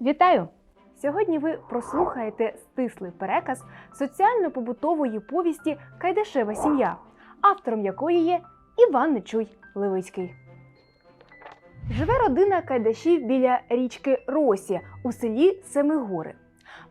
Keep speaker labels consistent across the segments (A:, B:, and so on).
A: Вітаю! Сьогодні ви прослухаєте стислий переказ соціально-побутової повісті Кайдашева сім'я, автором якої є Іван Нечуй Левицький. Живе родина Кайдашів біля річки Росі у селі Семигори.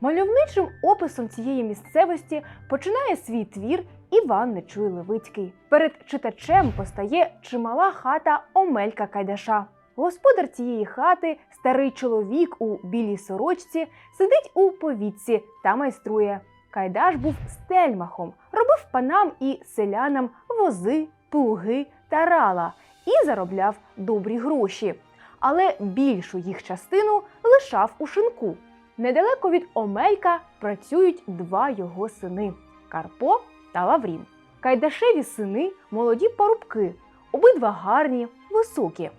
A: Мальовничим описом цієї місцевості починає свій твір Іван Нечуй Левицький. Перед читачем постає чимала хата Омелька Кайдаша. Господар цієї хати, старий чоловік у білій сорочці, сидить у повітці та майструє. Кайдаш був стельмахом, робив панам і селянам вози, плуги та рала і заробляв добрі гроші. Але більшу їх частину лишав у шинку. Недалеко від Омелька працюють два його сини Карпо та Лаврін. Кайдашеві сини молоді парубки, обидва гарні, високі.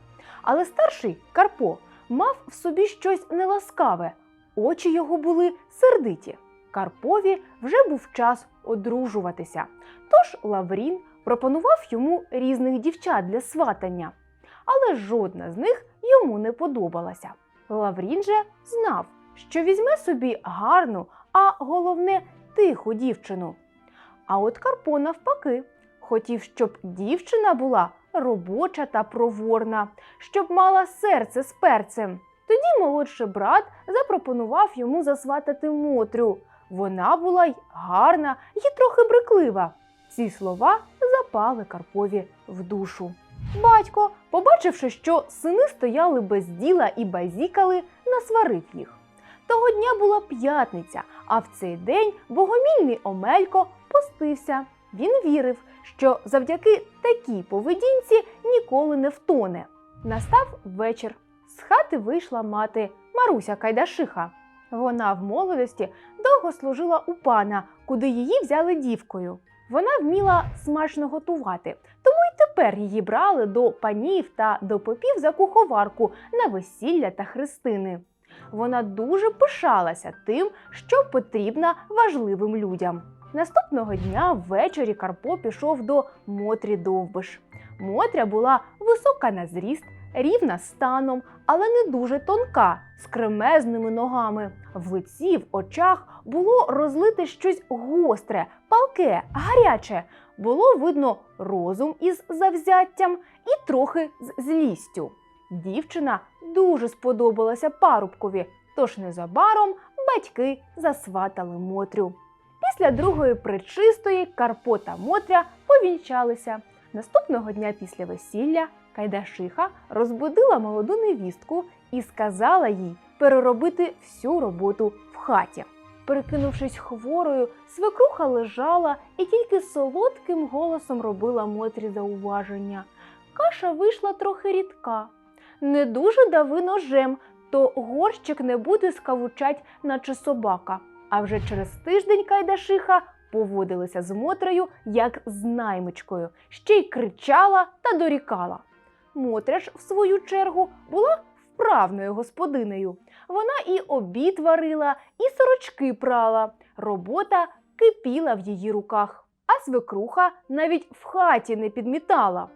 A: Але старший Карпо мав в собі щось неласкаве, очі його були сердиті. Карпові вже був час одружуватися. Тож Лаврін пропонував йому різних дівчат для сватання, але жодна з них йому не подобалася. Лаврін же знав, що візьме собі гарну, а головне тиху дівчину. А от Карпо навпаки хотів, щоб дівчина була робоча та проворна, щоб мала серце з перцем. Тоді молодший брат запропонував йому засватати Мотрю. Вона була й гарна й трохи бриклива. Ці слова запали Карпові в душу. Батько, побачивши, що сини стояли без діла і базікали, насварив їх. Того дня була п'ятниця, а в цей день богомільний Омелько постився. Він вірив, що завдяки такій поведінці ніколи не втоне. Настав вечір. З хати вийшла мати Маруся Кайдашиха. Вона в молодості довго служила у пана, куди її взяли дівкою. Вона вміла смачно готувати, тому й тепер її брали до панів та до попів за куховарку на весілля та хрестини. Вона дуже пишалася тим, що потрібна важливим людям. Наступного дня ввечері Карпо пішов до Мотрі Довбиш. Мотря була висока на зріст, рівна станом, але не дуже тонка, з кремезними ногами. В лиці, в очах було розлите щось гостре, палке, гаряче. Було видно розум із завзяттям і трохи з злістю. Дівчина дуже сподобалася парубкові, тож незабаром батьки засватали Мотрю. Після другої причистої Карпо та Мотря повінчалися. Наступного дня після весілля Кайдашиха розбудила молоду невістку і сказала їй переробити всю роботу в хаті. Перекинувшись хворою, свекруха лежала і тільки солодким голосом робила Мотрі зауваження. Каша вийшла трохи рідка. Не дуже дави ножем, то горщик не буде скавучать, наче собака. А вже через тиждень Кайдашиха поводилася з Мотрею як з наймичкою, ще й кричала та дорікала. Мотря ж, в свою чергу, була вправною господинею. Вона і обід варила, і сорочки прала. Робота кипіла в її руках, а свекруха навіть в хаті не підмітала.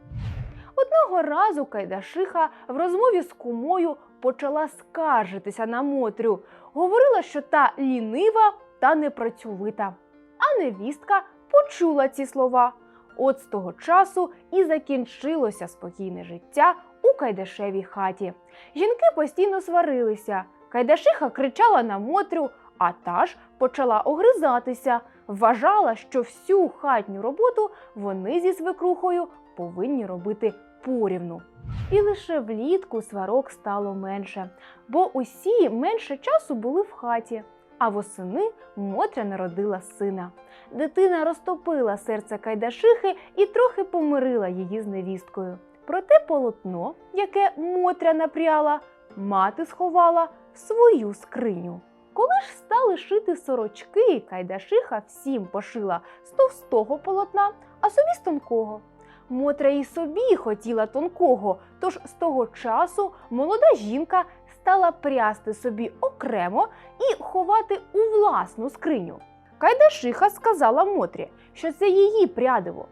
A: Одного разу Кайдашиха в розмові з кумою почала скаржитися на Мотрю. Говорила, що та лінива та непрацьовита. А невістка почула ці слова. От з того часу і закінчилося спокійне життя у Кайдашевій хаті. Жінки постійно сварилися. Кайдашиха кричала на Мотрю, а та ж почала огризатися, вважала, що всю хатню роботу вони зі свекрухою повинні робити порівну. І лише влітку сварок стало менше, бо усі менше часу були в хаті. А восени Мотря народила сина. Дитина розтопила серце Кайдашихи і трохи помирила її з невісткою. Проте полотно, яке Мотря напряла, мати сховала в свою скриню. Коли ж стали шити сорочки, Кайдашиха всім пошила з товстого полотна, а собі з тонкого. Мотря і собі хотіла тонкого, тож з того часу молода жінка стала прясти собі окремо і ховати у власну скриню. Кайдашиха сказала Мотрі, що це її прядиво.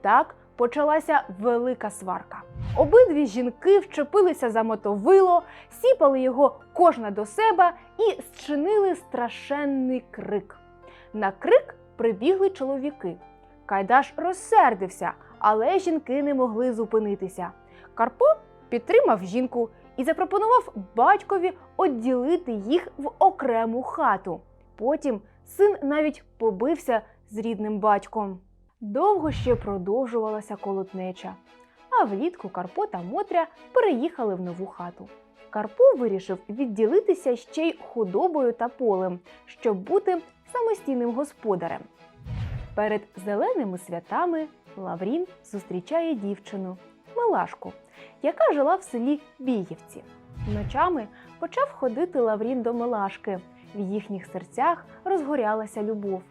A: Так почалася велика сварка. Обидві жінки вчепилися за мотовило, сіпали його кожна до себе і зчинили страшенний крик. На крик прибігли чоловіки. Кайдаш розсердився, але жінки не могли зупинитися. Карпо підтримав жінку і запропонував батькові відділити їх в окрему хату. Потім син навіть побився з рідним батьком. Довго ще продовжувалася колотнеча, а влітку Карпо та Мотря переїхали в нову хату. Карпо вирішив відділитися ще й худобою та полем, щоб бути самостійним господарем. Перед зеленими святами Лаврін зустрічає дівчину Милашку, яка жила в селі Біївці. Ночами почав ходити Лаврін до Милашки. В їхніх серцях розгорялася любов.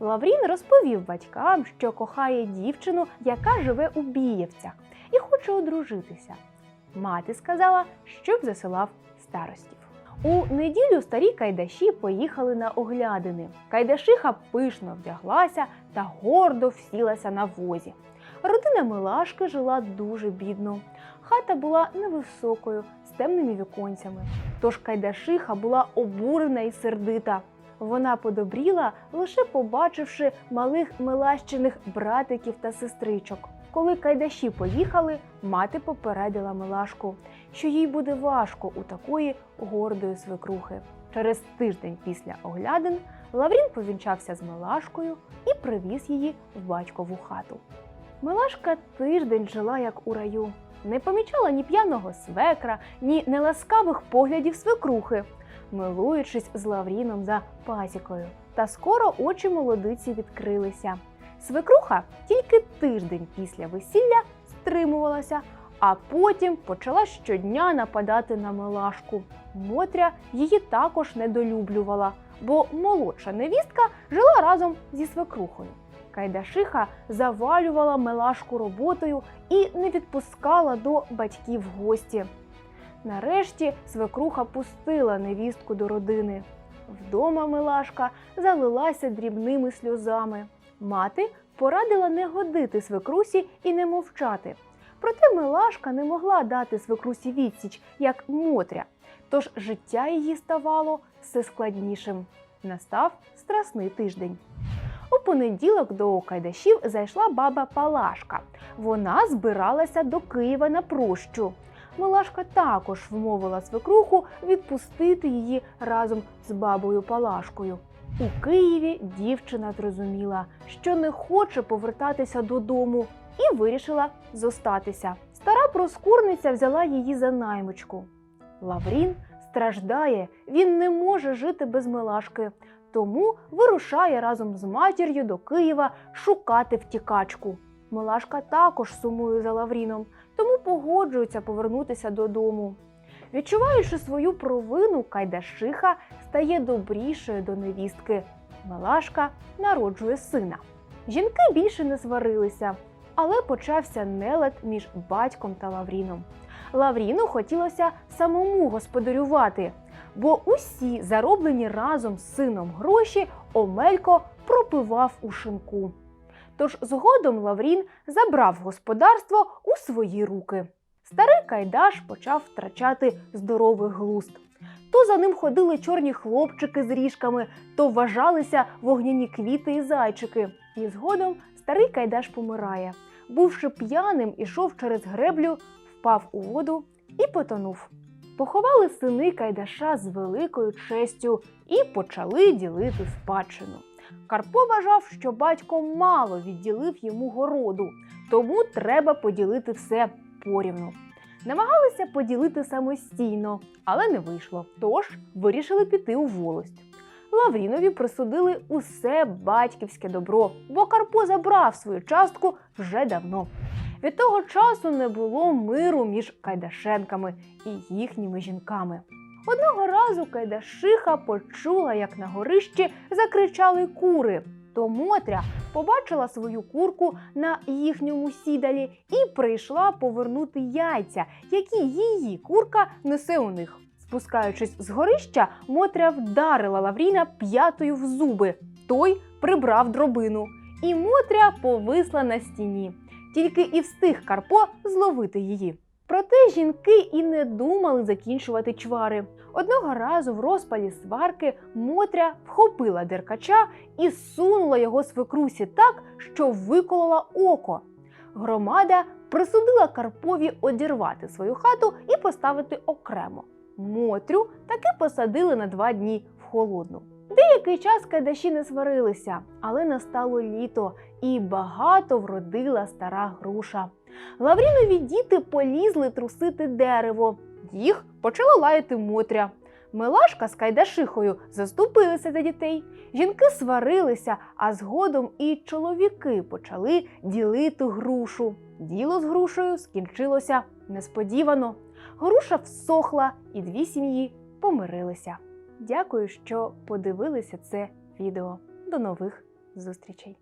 A: Лаврін розповів батькам, що кохає дівчину, яка живе у Біївцях, і хоче одружитися. Мати сказала, щоб засилав старостів. У неділю старі кайдаші поїхали на оглядини. Кайдашиха пишно вдяглася та гордо всілася на возі. Родина Милашки жила дуже бідно. Хата була невисокою, з темними віконцями. Тож Кайдашиха була обурена і сердита. Вона подобріла, лише побачивши малих милащиних братиків та сестричок. Коли кайдаші поїхали, мати попередила Милашку, що їй буде важко у такої гордої свекрухи. Через тиждень після оглядин Лаврін повінчався з Милашкою і привіз її в батькову хату. Милашка тиждень жила як у раю, не помічала ні п'яного свекра, ні неласкавих поглядів свекрухи, милуючись з Лавріном за пасікою. Та скоро очі молодиці відкрилися. Свекруха тільки тиждень після весілля стримувалася, а потім почала щодня нападати на Милашку. Мотря її також недолюблювала, бо молодша невістка жила разом зі свекрухою. Кайдашиха завалювала Милашку роботою і не відпускала до батьків гості. Нарешті свекруха пустила невістку до родини. Вдома Милашка залилася дрібними сльозами. Мати порадила не годити свекрусі і не мовчати. Проте Милашка не могла дати свекрусі відсіч, як Мотря, тож життя її ставало все складнішим. Настав страсний тиждень. У понеділок до Кайдашів зайшла баба Палашка. Вона збиралася до Києва на прощу. Милашка також вмовила свекруху відпустити її разом з бабою Палашкою. У Києві дівчина зрозуміла, що не хоче повертатися додому, і вирішила зостатися. Стара проскурниця взяла її за наймичку. Лаврін страждає, він не може жити без Милашки, тому вирушає разом з матір'ю до Києва шукати втікачку. Милашка також сумує за Лавріном, тому погоджується повернутися додому. Відчуваючи свою провину, Кайдашиха стає добрішою до невістки. Милашка народжує сина. Жінки більше не сварилися, але почався нелад між батьком та Лавріном. Лавріну хотілося самому господарювати, бо усі зароблені разом з сином гроші Омелько пропивав у шинку. Тож згодом Лаврін забрав господарство у свої руки. Старий Кайдаш почав втрачати здоровий глузд. То за ним ходили чорні хлопчики з ріжками, то вважалися вогняні квіти і зайчики. І згодом старий Кайдаш помирає. Бувши п'яним, ішов через греблю, впав у воду і потонув. Поховали сини Кайдаша з великою честю і почали ділити спадщину. Карпо вважав, що батько мало відділив йому городу, тому треба поділити все порівну. Намагалися поділити самостійно, але не вийшло. Тож вирішили піти у волость. Лаврінові присудили усе батьківське добро, бо Карпо забрав свою частку вже давно. Від того часу не було миру між Кайдашенками і їхніми жінками. Одного разу Кайдашиха почула, як на горищі закричали кури. То Мотря побачила свою курку на їхньому сідалі і прийшла повернути яйця, які її курка несе у них. Спускаючись з горища, Мотря вдарила Лавріна п'ятою в зуби. Той прибрав дробину, і Мотря повисла на стіні. Тільки і встиг Карпо зловити її. Проте жінки і не думали закінчувати чвари. Одного разу в розпалі сварки Мотря вхопила деркача і сунула його свекрусі так, що виколола око. Громада присудила Карпові одірвати свою хату і поставити окремо. Мотрю таки посадили на два дні в холодну. Деякий час кайдаші не сварилися, але настало літо і багато вродила стара груша. Лаврінові діти полізли трусити дерево. Їх почала лаяти Мотря. Милашка з Кайдашихою заступилися за дітей. Жінки сварилися, а згодом і чоловіки почали ділити грушу. Діло з грушею скінчилося несподівано. Груша всохла, і дві сім'ї помирилися. Дякую, що подивилися це відео. До нових зустрічей!